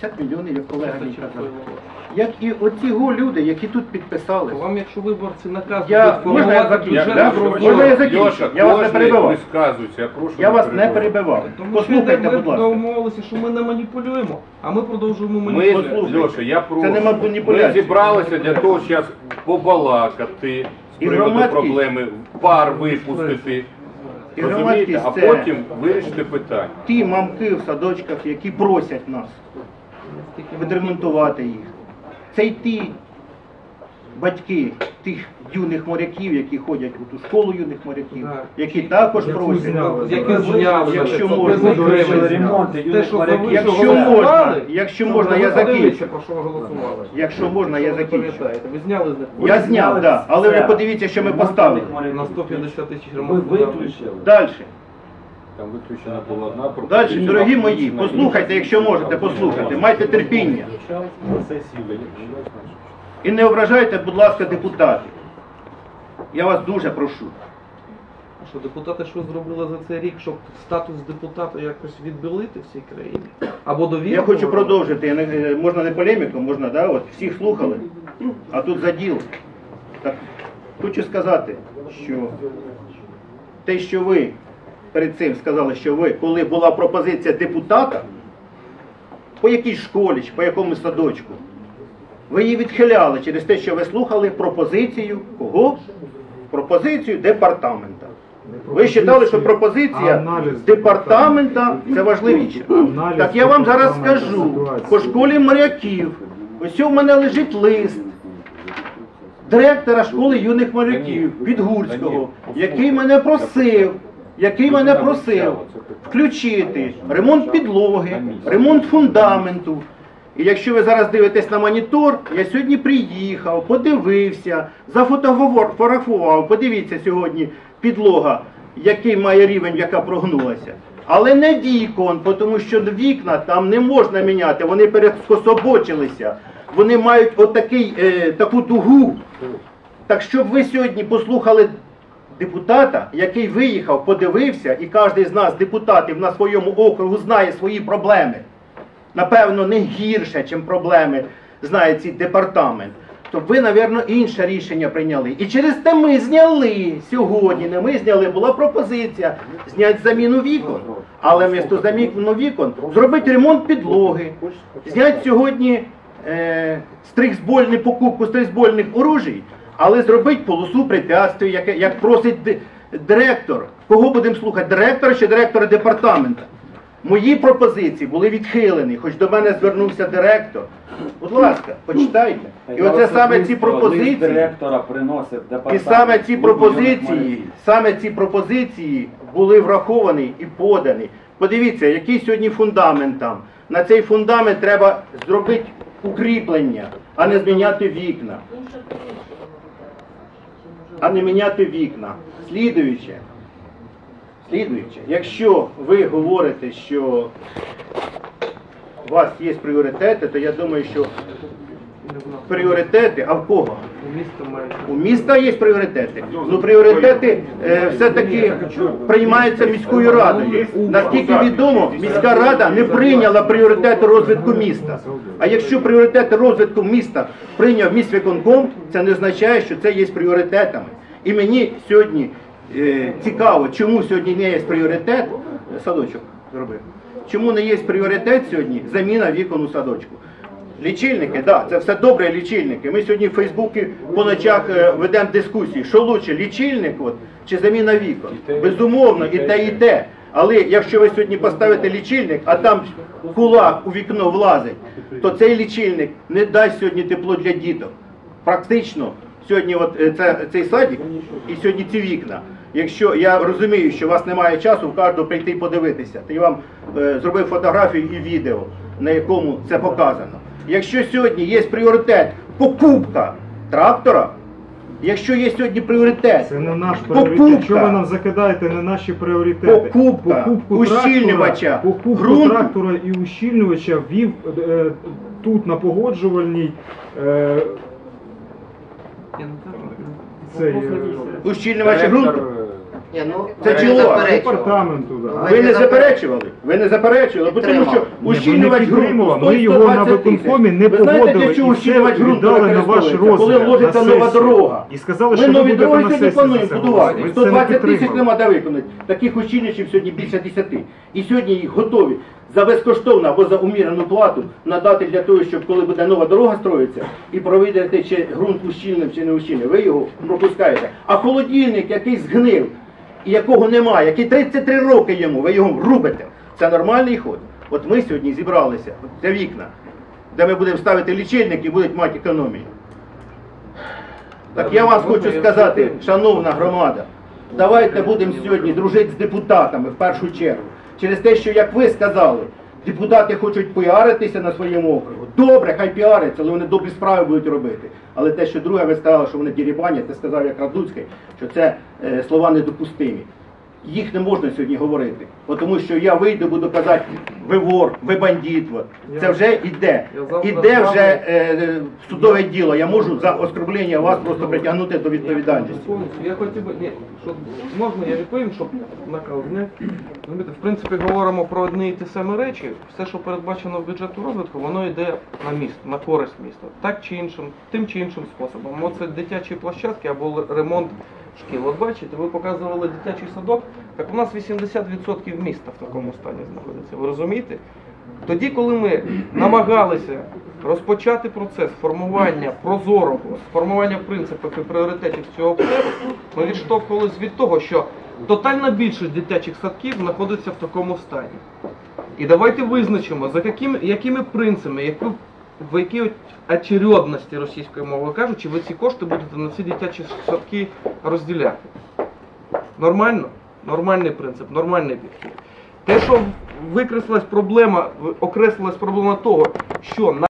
60 мільйонів, як колега мій казав. Як і оці го люди, які тут підписали. Вам, якщо виборці наказують Я- можна я закінчу, да? Можна я закінчу? Льоша, Я вас не перебивав. я прошу Я вас не перебивав. Тому Послухайте, ми будь ласка. домовилися, що ми не маніпулюємо, а ми продовжуємо Ми, маніпулювати. Льоша, я прошу. Це не маніпуляція. Ми зібралися для того, зараз побалакати з приводу проблеми, пар випустити. І Розумієте, а потім вирішити питання. Ті мамки в садочках, які просять нас відремонтувати їх. Це й ті батьки тих юних моряків, які ходять у ту школу юних моряків, які також просять. Які зняли, Якщо можна, Якщо можна, якщо можна, я закінчу. Якщо можна, я закінчу. ви зняли з них Я зняв, так. Але ви подивіться, що ми поставили. на 150 тисяч ремонтів. Далі. Там виключена була одна Далі, дорогі мої, послухайте, якщо можете, послухайте, майте терпіння. І не ображайте, будь ласка, депутатів. Я вас дуже прошу. А Що депутати що зробили за цей рік, щоб статус депутата якось відбілити в цій країні? Або довіру? Я хочу продовжити. Я не, можна не полеміку, можна, да, от всіх слухали, а тут заділ. Так, хочу сказати, що те, що ви перед цим сказали, що ви, коли була пропозиція депутата, по якійсь школі чи по якомусь садочку, ви її відхиляли через те, що ви слухали пропозицію кого? Пропозицію департамента. Ви вважали, що пропозиція департамента це важливіше. Так я вам зараз скажу, по школі моряків, ось у мене лежить лист директора школи юних моряків Підгурського, який мене просив, який мене просив включити ремонт підлоги, ремонт фундаменту. І якщо ви зараз дивитесь на монітор, я сьогодні приїхав, подивився, зафотографував, подивіться сьогодні підлога, який має рівень, яка прогнулася. Але не вікон, тому що вікна там не можна міняти, вони перескособочилися. Вони мають отакий, е, таку дугу. Так щоб ви сьогодні послухали депутата, який виїхав, подивився, і кожен з нас, депутатів, на своєму округу знає свої проблеми. Напевно, не гірше, ніж проблеми знає цей департамент. То ви, напевно, інше рішення прийняли. І через те ми зняли сьогодні, не ми зняли, була пропозиція зняти заміну вікон. Але вмісто заміну вікон зробити ремонт підлоги, зняти сьогодні е, стрихзбольну покупку стрихзбольних оружій, але зробити полосу препятствий, як, як просить директор. Кого будемо слухати? Директора чи директора департамента? Мої пропозиції були відхилені, хоч до мене звернувся директор. Будь ласка, почитайте. І оце саме ці пропозиції. директора приносив І департамент. саме ці пропозиції, саме ці пропозиції були враховані і подані. Подивіться, який сьогодні фундамент там. На цей фундамент треба зробити укріплення, а не зміняти вікна. А не міняти вікна. Слідуюче. Слідуюче, якщо ви говорите, що у вас є пріоритети, то я думаю, що пріоритети, а в кого? У міста має. У міста є пріоритети. Ну пріоритети е, все-таки приймаються міською радою. Наскільки відомо, міська рада не прийняла пріоритети розвитку міста. А якщо пріоритети розвитку міста прийняв міськвиконком, це не означає, що це є пріоритетами. І мені сьогодні е, цікаво, чому сьогодні не є пріоритет, садочок зробив. Чому не є пріоритет сьогодні заміна вікон у садочку? Лічильники, так, да, це все добре лічильники. Ми сьогодні в Фейсбуці по ночах е, ведемо дискусії, що лучше, лічильник от, чи заміна вікон. Безумовно, і те, і те. Але якщо ви сьогодні поставите лічильник, а там кулак у вікно влазить, то цей лічильник не дасть сьогодні тепло для діток. Практично сьогодні от, е, це, цей садик і сьогодні ці вікна. Якщо я розумію, що у вас немає часу в кожного прийти і подивитися, то я вам е, зробив фотографію і відео, на якому це показано. Якщо сьогодні є пріоритет покупка трактора, якщо є сьогодні пріоритет Це не наш Покупка. пріоритет. Що ви нам закидаєте не наші пріоритети? Покупка ущільнювача, трактора, покупку ґрунту. трактора і ущільнювача ввів е, тут на погоджувальній е, Я не кажу. цей е, ущільнювач Ні, ну, Це ви департаменту. Да. Ви не заперечували? Ви не заперечували, бо тому що ущільнювач ґрунту ми його на виконкомі не Ви знаєте, погодили для чого і це ущільнювач віддали на ваш використовується? Коли вложиться на нова сесію. дорога. І сказали, Ми що ви нові будете дороги на сьогодні сесії плануємо це будувати. голосувати. Ви це не 120 тисяч підтримали. нема де виконати. Таких ущільничів сьогодні більше 10. І сьогодні їх готові за безкоштовну або за умірену плату надати для того, щоб коли буде нова дорога строїться, і проведете чи ґрунт ущільним, чи не ущільним, ви його пропускаєте. А холодильник, який згнив, і якого немає, який 33 роки йому, ви його рубите. Це нормальний ход. От ми сьогодні зібралися, це вікна, де ми будемо ставити лічильник і будуть мати економію. Так я вас хочу сказати, шановна громада, давайте будемо сьогодні дружити з депутатами в першу чергу. Через те, що, як ви сказали, депутати хочуть піаритися на своєму округу. Добре, хай піаряться, але вони добрі справи будуть робити. Але те, що друге, ви сказали, що вони дірібанять, це сказав як Радуцький, що це е, слова недопустимі. Їх не можна сьогодні говорити. Тому що я вийду, буду казати, ви вор, ви бандит. Це вже йде. Іде вже е, судове діло. Я можу за оскорблення вас просто притягнути до відповідальності. Я хотів би, ні, що можна я відповім, щоб накал не розумієте, в принципі говоримо про одні і ті самі речі. Все, що передбачено в бюджету розвитку, воно йде на місто, на користь міста, так чи іншим, тим чи іншим способом. Оце дитячі площадки або ремонт шкіл. От бачите, ви показували дитячий садок, так у нас 80% міста в такому стані знаходиться. Ви розумієте? Тоді, коли ми намагалися розпочати процес формування прозорого, формування принципів і пріоритетів цього обсеру, ми відштовхувалися від того, що тотальна більшість дитячих садків знаходиться в такому стані. І давайте визначимо, за якими, якими принципами, яку, в якій очередності російською мовою кажучи, ви ці кошти будете на ці дитячі садки розділяти. Нормально? Нормальний принцип, нормальний підхід. Те, що викреслилась проблема, окреслилась проблема того, що